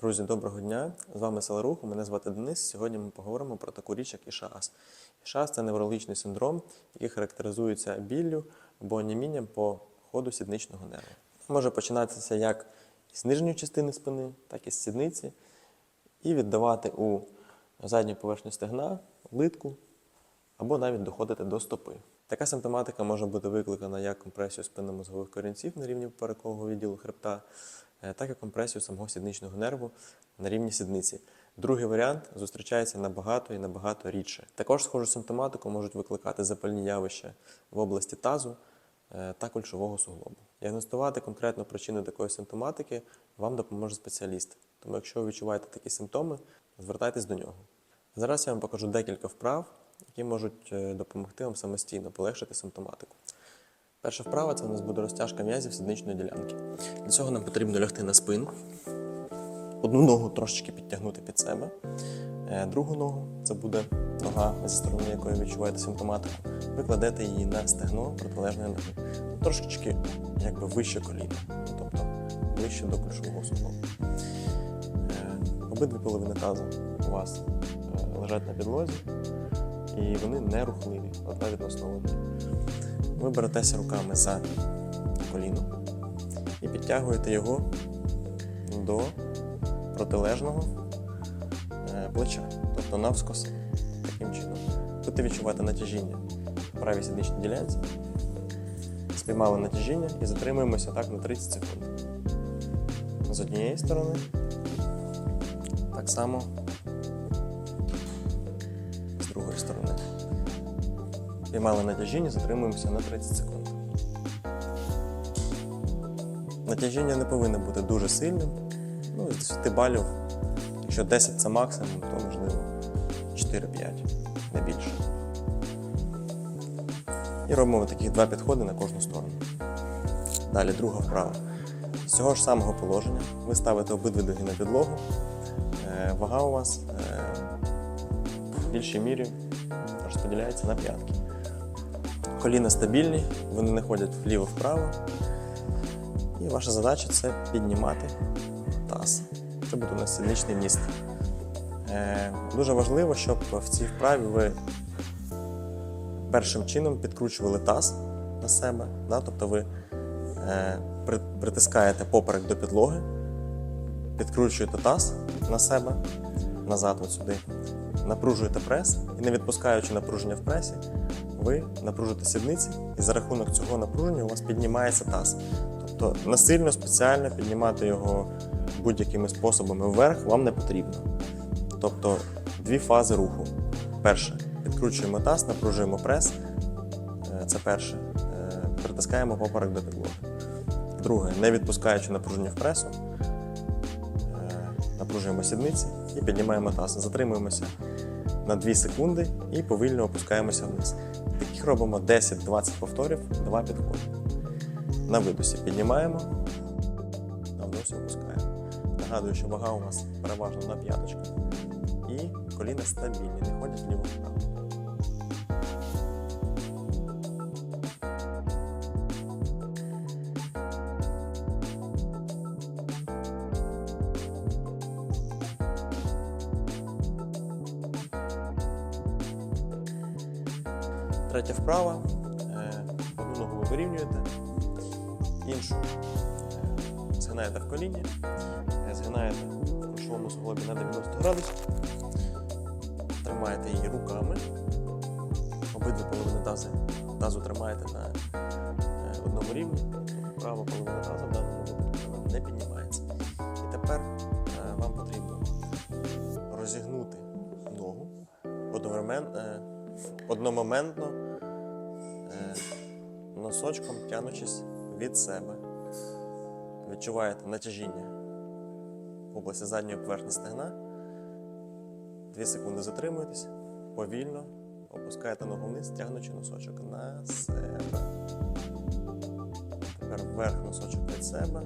Друзі, доброго дня! З вами Сила Руху, мене звати Денис. Сьогодні ми поговоримо про таку річ, як ішаас. Ішаас це неврологічний синдром, який характеризується біллю або онімінням по ходу сідничного нерву. Може починатися як з нижньої частини спини, так і з сідниці, і віддавати у задню поверхню стегна, литку або навіть доходити до стопи. Така симптоматика може бути викликана як компресією спинномозгових корінців на рівні поперекового відділу хребта, так і компресією самого сідничного нерву на рівні сідниці. Другий варіант зустрічається набагато і набагато рідше. Також схожу симптоматику можуть викликати запальні явища в області тазу е, та кульшового суглобу. Діагностувати конкретну причину такої симптоматики вам допоможе спеціаліст. Тому, якщо ви відчуваєте такі симптоми, звертайтесь до нього. Зараз я вам покажу декілька вправ, які можуть е, допомогти вам самостійно полегшити симптоматику. Перша вправа це у нас буде розтяжка м'язів сідничної ділянки. Для цього нам потрібно лягти на спину, одну ногу трошечки підтягнути під себе, е, другу ногу це буде нога, зі сторони якої відчуваєте симптоматику. Ви кладете її на стегно протилежної ноги, трошечки якби вище коліна, ну, тобто ближче до ключового суглобу. Е, Обидві половини тазу у вас е, лежать на підлозі, і вони не рухливі, одна відносно одної. Ви беретеся руками за коліно і підтягуєте його до протилежного е, плеча, тобто навскоси. Таким чином. Будете відчувати натяжіння в правій сідничній ділянці. Спіймали натяжіння і затримуємося так на 30 секунд. З однієї сторони. Так само з другої сторони. Піймали натяжіння, затримуємося на 30 секунд. Натяжіння не повинно бути дуже сильним. Ну, з 10 балів, якщо 10 це максимум, то можливо 4-5, не більше. І робимо таких два підходи на кожну сторону. Далі друга вправа. З цього ж самого положення ви ставите обидві ноги на підлогу. Е, Вага у вас е, в більшій мірі розподіляється на п'ятки. Коліна стабільні, вони не ходять вліво-вправо. І ваша задача це піднімати таз. Це буде у нас сідничний міст. Е, дуже важливо, щоб в цій вправі ви першим чином підкручували таз на себе. Да? Тобто ви е, при- притискаєте поперек до підлоги, підкручуєте таз на себе, назад от сюди, напружуєте прес і не відпускаючи напруження в пресі, ви напружите сідниці, і за рахунок цього напруження у вас піднімається таз. Тобто насильно спеціально піднімати його будь-якими способами вверх вам не потрібно. Тобто дві фази руху. Перше, підкручуємо таз, напружуємо прес. Е, Це перше. Е, Притискаємо поперек до підлоги. Друге, не відпускаючи напруження в пресу, е, напружуємо сідниці і піднімаємо таз. Затримуємося на 2 секунди і повільно опускаємося вниз. Таких робимо 10-20 повторів, 2 підходи. На видосі піднімаємо, на вдосі опускаємо. Нагадую, що вага у нас переважно на п'яточках. І коліна стабільні, не ходять вліво-вправо. Третя вправа. Е, Одну ногу ви вирівнюєте, іншу е, згинаєте в коліні, е, згинаєте в кульшовому суглобі на 90 градусів, тримаєте її руками, обидві половини тазу, тазу тримаєте на одному рівні, права половина тазу в даному випадку не піднімається. І тепер вам потрібно розігнути ногу одномоментно носочком тянучись від себе. Відчуваєте натяжіння в області задньої поверхні стегна. Дві секунди затримуєтесь, повільно опускаєте ногу вниз, тягнучи носочок на себе. Тепер вверх носочок від себе,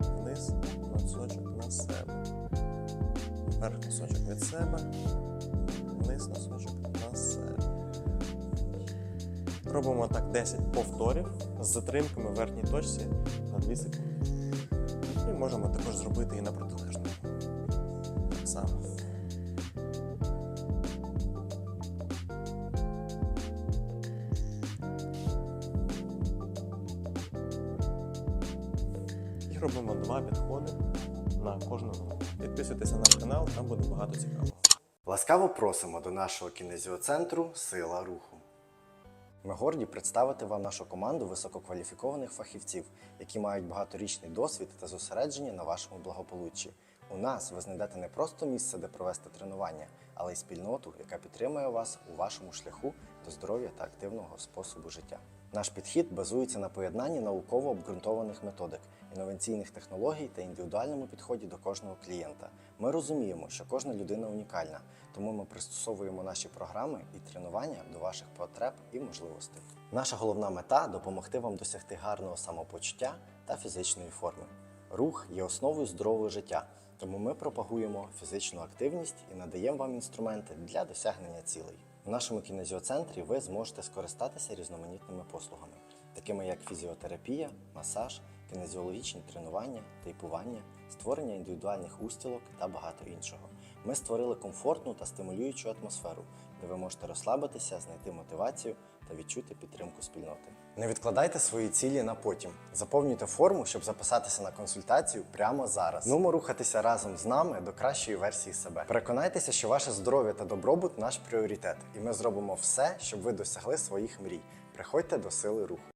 вниз носочок на себе. Вверх носочок від себе, вниз носочок на себе. Робимо так 10 повторів з затримками в верхній точці на 2 секунди. І можемо також зробити і на протилежному. так само. І робимо два підходи на кожну ногу. Підписуйтесь на наш канал, там буде багато цікавого. Ласкаво просимо до нашого кінезіоцентру Сила руху. Ми горді представити вам нашу команду висококваліфікованих фахівців, які мають багаторічний досвід та зосередження на вашому благополуччі. У нас ви знайдете не просто місце, де провести тренування, але й спільноту, яка підтримує вас у вашому шляху до здоров'я та активного способу життя. Наш підхід базується на поєднанні науково обґрунтованих методик, інноваційних технологій та індивідуальному підході до кожного клієнта. Ми розуміємо, що кожна людина унікальна, тому ми пристосовуємо наші програми і тренування до ваших потреб і можливостей. Наша головна мета допомогти вам досягти гарного самопочуття та фізичної форми. Рух є основою здорового життя, тому ми пропагуємо фізичну активність і надаємо вам інструменти для досягнення цілей. У нашому кінезіоцентрі ви зможете скористатися різноманітними послугами, такими як фізіотерапія, масаж, кінезіологічні тренування, тейпування, створення індивідуальних устілок та багато іншого. Ми створили комфортну та стимулюючу атмосферу, де ви можете розслабитися, знайти мотивацію та відчути підтримку спільноти. Не відкладайте свої цілі на потім. Заповнюйте форму, щоб записатися на консультацію прямо зараз. Нумо рухатися разом з нами до кращої версії себе. Переконайтеся, що ваше здоров'я та добробут наш пріоритет, і ми зробимо все, щоб ви досягли своїх мрій. Приходьте до сили руху.